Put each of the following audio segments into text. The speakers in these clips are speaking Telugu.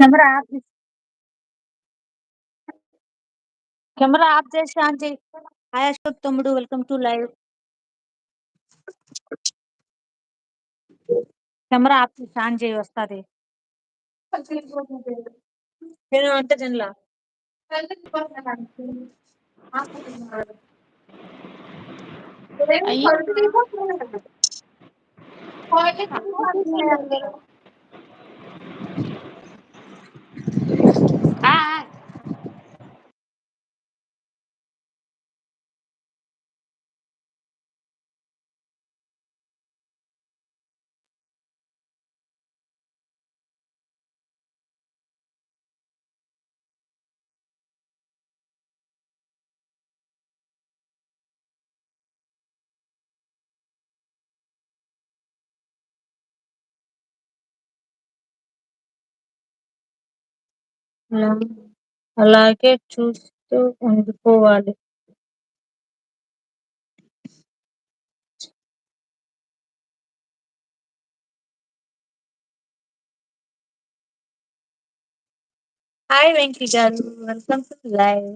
కెమెరా ఆఫ్ చేసి కెమెరా ఆఫ్ చేసి ఆన్ చేయి. తమ్ముడు welcome to live. Camera off చేసి ఆన్ చేయి వస్తుంది. నేను తినలా అయ్యో. అలాగే చూస్తూ ఉండిపోవాలి. హాయ్ వెంకీ గారు వెల్కమ్ టు లైవ్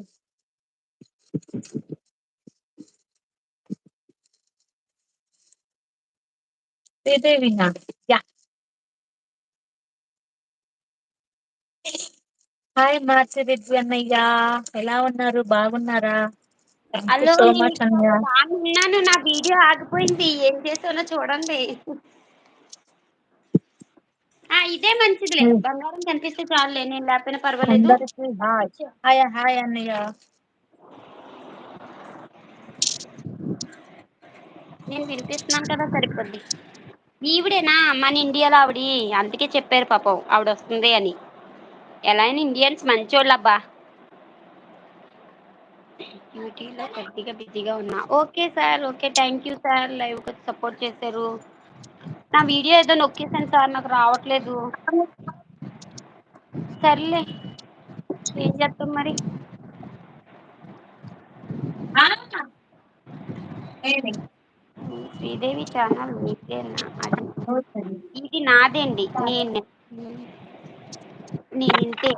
శ్రీదేవినా యా హాయ్ మార్చిరెడ్డి అన్నయ్య. ఎలా ఉన్నారు? బాగున్నారా? హలో సో మచ్ ఇక్కడ అన్నయ్య. బాగున్నాను. నా వీడియో ఆగిపోయింది. ఏం చేసానో చూడండి. ఆ ఇదే మంచిదిలే. బంగారం కనిపిస్తే చాలులే. నేను లేకపోయినా పర్వాలేదు. అందరికి హాయ్. హాయ్ హాయ్ అన్నయ్య. నేను వినిపిస్తున్నాను కదా సరిపోద్ది. ఈవిడేనా? మన ఇండియాలో ఆవిడి. అందుకే చెప్పారు పాపం. ఆవిడ వస్తుంది అని. ఎలా అయినా ఇండియన్స్ మంచోళ్ళబ్బా. డ్యూటీలో కొద్దిగా బిజీగా ఉన్నా. Okay sir okay. Thank you sir. లైవ్కి సపోర్ట్ చేశారు. నా వీడియో ఏదో నొక్కేసాను సార్ నాకు రావట్లేదు. సర్లే ఏం చేస్తాం మరి? శ్రీదేవి ఛానల్ మీదేనా? అది. ఇది నాదండి? నేను. నేను ఇంతే.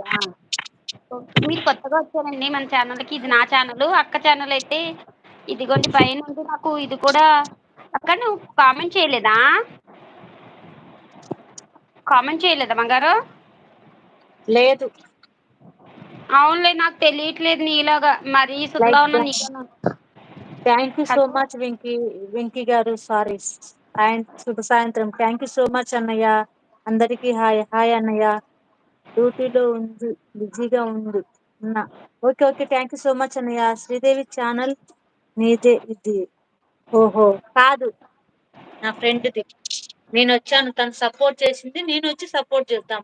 మీరు కొత్తగా వచ్చారండి మన ఛానల్కి. ఇది నా ఛానల్ అక్క ఛానల్ అయితే ఇదిగోండి పైన ఉంది నాకు ఇది కూడా అక్క నువ్వు కామెంట్ చేయలేదా? కామెంట్ చేయలేదా బంగారు? లేదు. అవునులే నాకు తెలియట్లేదు నీలాగా. మరీ లైక్ ఉన్నా నీకన్నా thank you so much Venky Venky గారు సారీ. శుభ సాయంత్రం. థ్యాంక్ యూ సో మచ్ అన్నయ్య. అందరికీ హాయ్ హాయ్ అన్నయ్య. డ్యూటీలో ఉంది బిజీగా ఉంది. ఉన్నా. Okay okay. Thank you so much అన్నయ్య. శ్రీదేవి ఛానల్ నీదే ఇది. ఓహో. కాదు. నా ఫ్రెండ్ది నేను వచ్చాను. తను సపోర్ట్ చేసింది. నేను వచ్చి సపోర్ట్ చేద్దాం.